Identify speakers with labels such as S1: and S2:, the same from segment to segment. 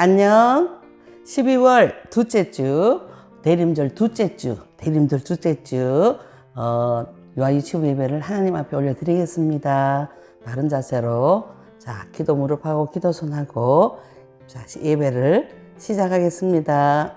S1: 안녕. 12월 둘째 주 대림절 둘째 주 대림절 둘째 주 어, 유아 유치부 예배를 하나님 앞에 올려드리겠습니다. 바른 자세로. 자 기도 무릎하고 기도 손하고 자 예배를 시작하겠습니다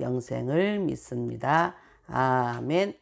S1: 영생을 믿습니다. 아멘.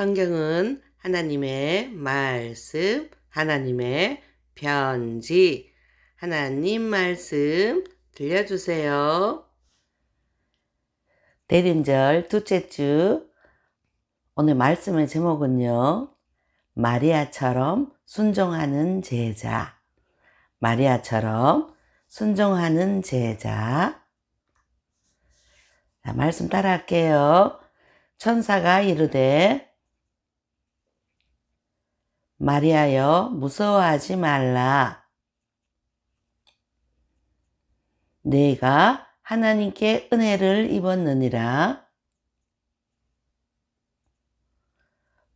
S2: 성경은 하나님의 말씀, 하나님의 편지, 하나님 말씀 들려주세요. 대림절 둘째 주 오늘 말씀의 제목은요. 마리아처럼 순종하는 제자. 마리아처럼 순종하는 제자. 자, 말씀 따라 할게요. 천사가 이르되 마리아여 무서워하지 말라. 내가 하나님께 은혜를 입었느니라.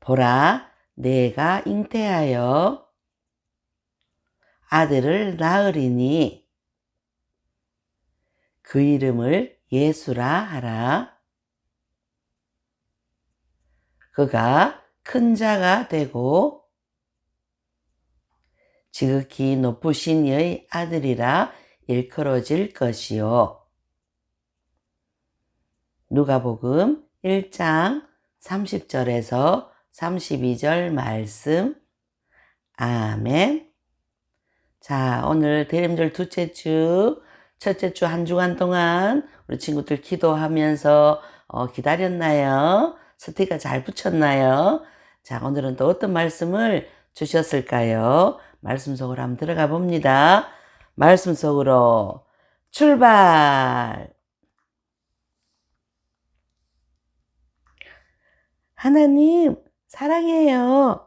S2: 보라, 내가 잉태하여 아들을 낳으리니 그 이름을 예수라 하라. 그가 큰 자가 되고 지극히 높으신 이의 아들이라 일컬어질 것이요. 누가복음 1장 30절에서 32절 말씀. 아멘. 자, 오늘 대림절 둘째 주, 첫째 주 한 주간 동안 우리 친구들 기도하면서 어, 기다렸나요? 스티커 잘 붙였나요? 자, 오늘은 또 어떤 말씀을 주셨을까요? 말씀 속으로 한번 들어가 봅니다. 말씀 속으로 출발! 하나님, 사랑해요.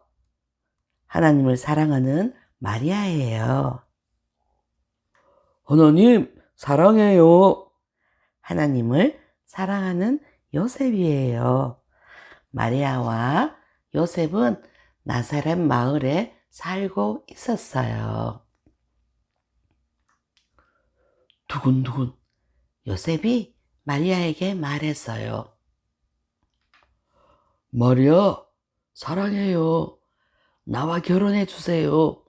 S2: 하나님을 사랑하는 마리아예요. 하나님, 사랑해요. 하나님을 사랑하는 요셉이에요. 마리아와 요셉은 나사렛 마을에 살고 있었어요. 두근두근 요셉이 마리아에게 말했어요. 마리아, 사랑해요. 나와 결혼해 주세요.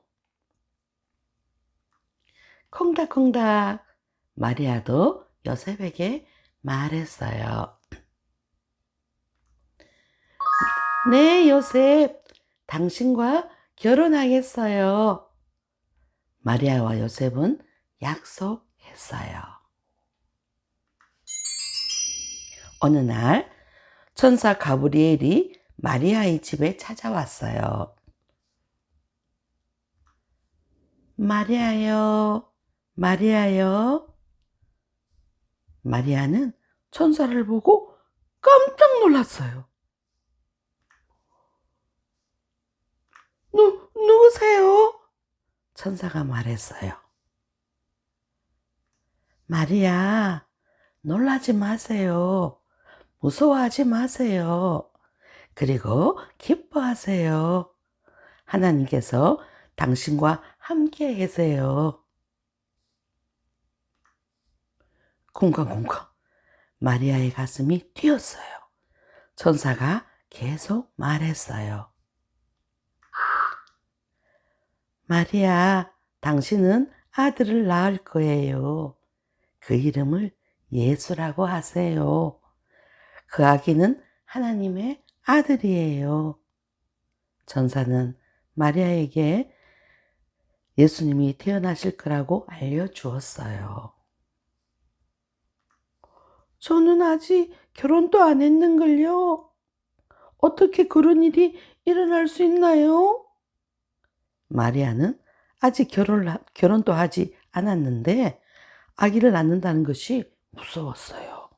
S2: 콩닥콩닥 마리아도 요셉에게 말했어요. 네, 요셉. 당신과 결혼하겠어요. 마리아와 요셉은 약속했어요. 어느 날 천사 가브리엘이 마리아의 집에 찾아왔어요. 마리아요, 마리아요. 마리아는 천사를 보고 깜짝 놀랐어요. 누, 누구세요? 천사가 말했어요. 마리아, 놀라지 마세요. 무서워하지 마세요. 그리고 기뻐하세요. 하나님께서 당신과 함께 계세요. 쿵쾅쿵쾅 마리아의 가슴이 뛰었어요. 천사가 계속 말했어요. 마리아, 당신은 아들을 낳을 거예요. 그 이름을 예수라고 하세요. 그 아기는 하나님의 아들이에요. 천사는 마리아에게 예수님이 태어나실 거라고 알려주었어요. 저는 아직 결혼도 안 했는걸요. 어떻게 그런 일이 일어날 수 있나요? 마리아는 아직 결혼, 결혼도 하지 않았는데 아기를 낳는다는 것이 무서웠어요.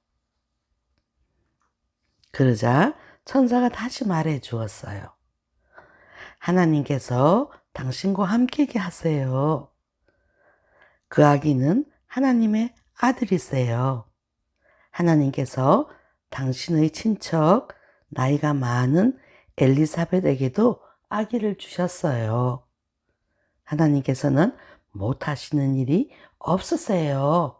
S2: 그러자 천사가 다시 말해 주었어요. 하나님께서 당신과 함께게 하세요. 그 아기는 하나님의 아들이세요. 하나님께서 당신의 친척, 나이가 많은 엘리사벳에게도 아기를 주셨어요. 하나님께서는 못하시는 일이 없으세요.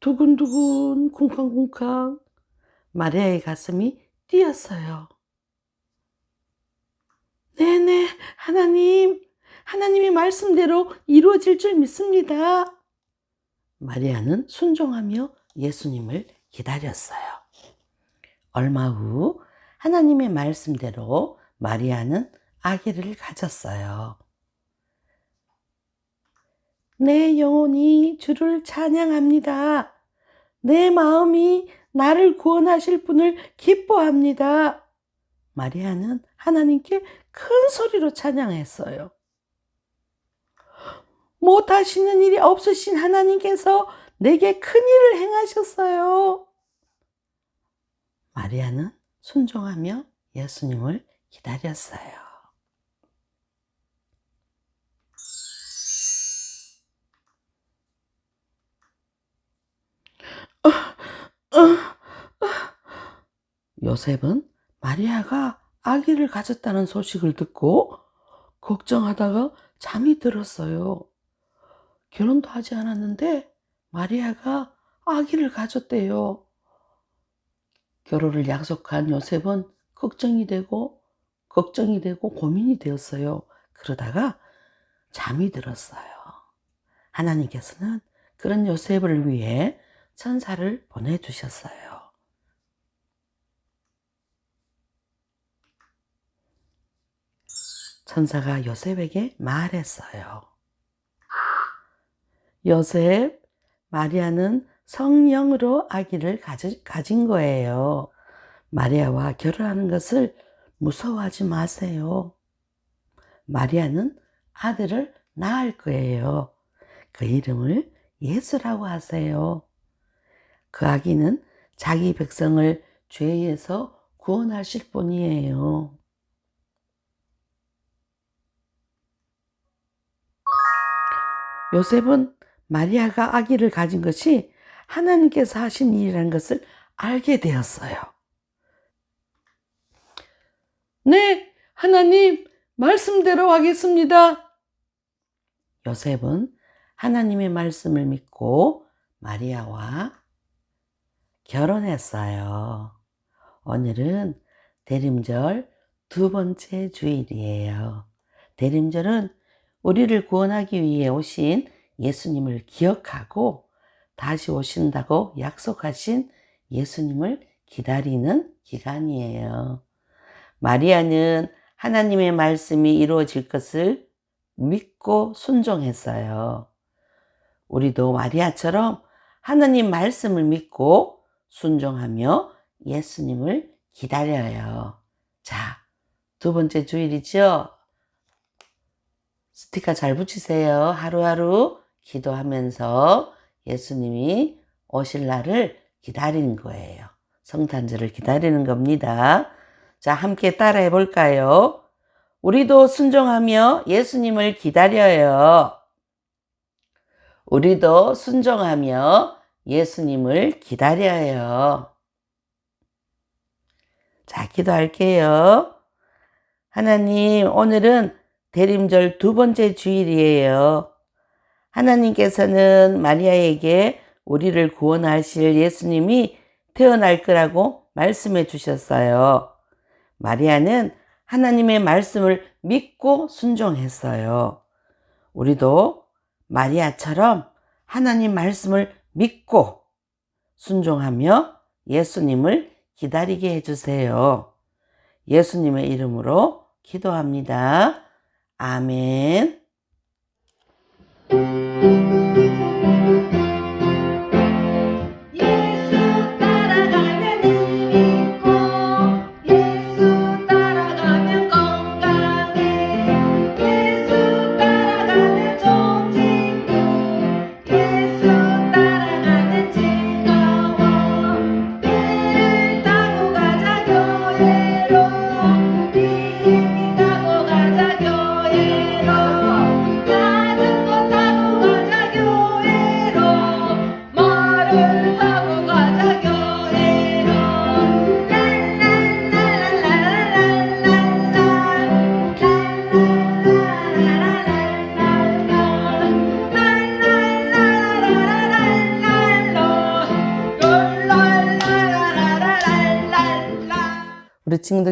S2: 두근두근 쿵쾅쿵쾅 마리아의 가슴이 뛰었어요. 네네, 하나님, 하나님의 말씀대로 이루어질 줄 믿습니다. 마리아는 순종하며 예수님을 기다렸어요. 얼마 후 하나님의 말씀대로 마리아는 아기를 가졌어요. 내 영혼이 주를 찬양합니다. 내 마음이 나를 구원하실 분을 기뻐합니다. 마리아는 하나님께 큰 소리로 찬양했어요. 못하시는 일이 없으신 하나님께서 내게 큰 일을 행하셨어요. 마리아는 순종하며 예수님을 기다렸어요. 요셉은 마리아가 아기를 가졌다는 소식을 듣고 걱정하다가 잠이 들었어요. 결혼도 하지 않았는데 마리아가 아기를 가졌대요. 결혼을 약속한 요셉은 걱정이 되고 걱정이 되고 고민이 되었어요. 그러다가 잠이 들었어요. 하나님께서는 그런 요셉을 위해 천사를 보내주셨어요. 천사가 요셉에게 말했어요. 요셉, 마리아는 성령으로 아기를 가진 거예요. 마리아와 결혼하는 것을 무서워하지 마세요. 마리아는 아들을 낳을 거예요. 그 이름을 예수라고 하세요. 그 아기는 자기 백성을 죄에서 구원하실 분이에요. 요셉은 마리아가 아기를 가진 것이 하나님께서 하신 일이라는 것을 알게 되었어요. 네, 하나님, 말씀대로 하겠습니다. 요셉은 하나님의 말씀을 믿고 마리아와 결혼했어요. 오늘은 대림절 두 번째 주일이에요. 대림절은 우리를 구원하기 위해 오신 예수님을 기억하고 다시 오신다고 약속하신 예수님을 기다리는 기간이에요. 마리아는 하나님의 말씀이 이루어질 것을 믿고 순종했어요. 우리도 마리아처럼 하나님 말씀을 믿고 순종하며 예수님을 기다려요. 자, 두 번째 주일이죠? 스티커 잘 붙이세요. 하루하루 기도하면서 예수님이 오실 날을 기다리는 거예요. 성탄절을 기다리는 겁니다. 자, 함께 따라해 볼까요? 우리도 순종하며 예수님을 기다려요. 우리도 순종하며 예수님을 기다려요. 자, 기도할게요. 하나님, 오늘은 대림절 두 번째 주일이에요. 하나님께서는 마리아에게 우리를 구원하실 예수님이 태어날 거라고 말씀해 주셨어요. 마리아는 하나님의 말씀을 믿고 순종했어요. 우리도 마리아처럼 하나님 말씀을 믿고 순종하며 예수님을 기다리게 해주세요. 예수님의 이름으로 기도합니다. 아멘.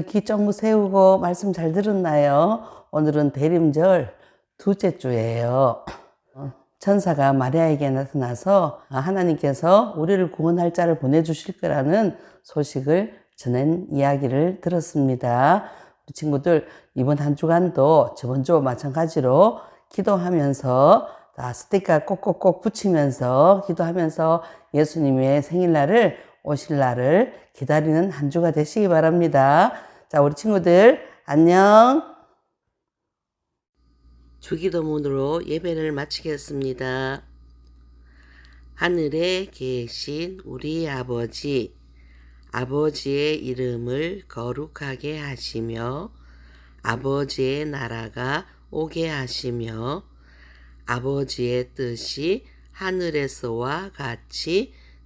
S2: 귀 쫑긋 세우고 말씀 잘 들었나요? 오늘은 대림절 둘째 주예요. 어, 천사가 마리아에게 나타나서 아, 하나님께서 우리를 구원할 자를 보내주실 거라는 소식을 전한 이야기를 들었습니다. 친구들 이번 한 주간도 저번 주와 마찬가지로 기도하면서 다 스티커 꼭꼭꼭 붙이면서 기도하면서 예수님의 생일날을 오실 날을 기다리는 한 주가 되시기 바랍니다. 자, 우리 친구들 안녕. 주기도문으로 예배를 마치겠습니다. 하늘에 계신 우리 아버지, 아버지의 이름을 거룩하게 하시며, 아버지의 나라가 오게 하시며, 아버지의 뜻이 하늘에서와 같이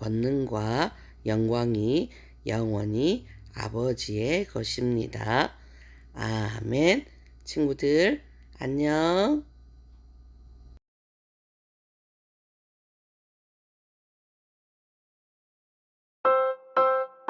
S2: 권능과 영광이 영원히 아버지의 것입니다. 아멘. 친구들, 안녕.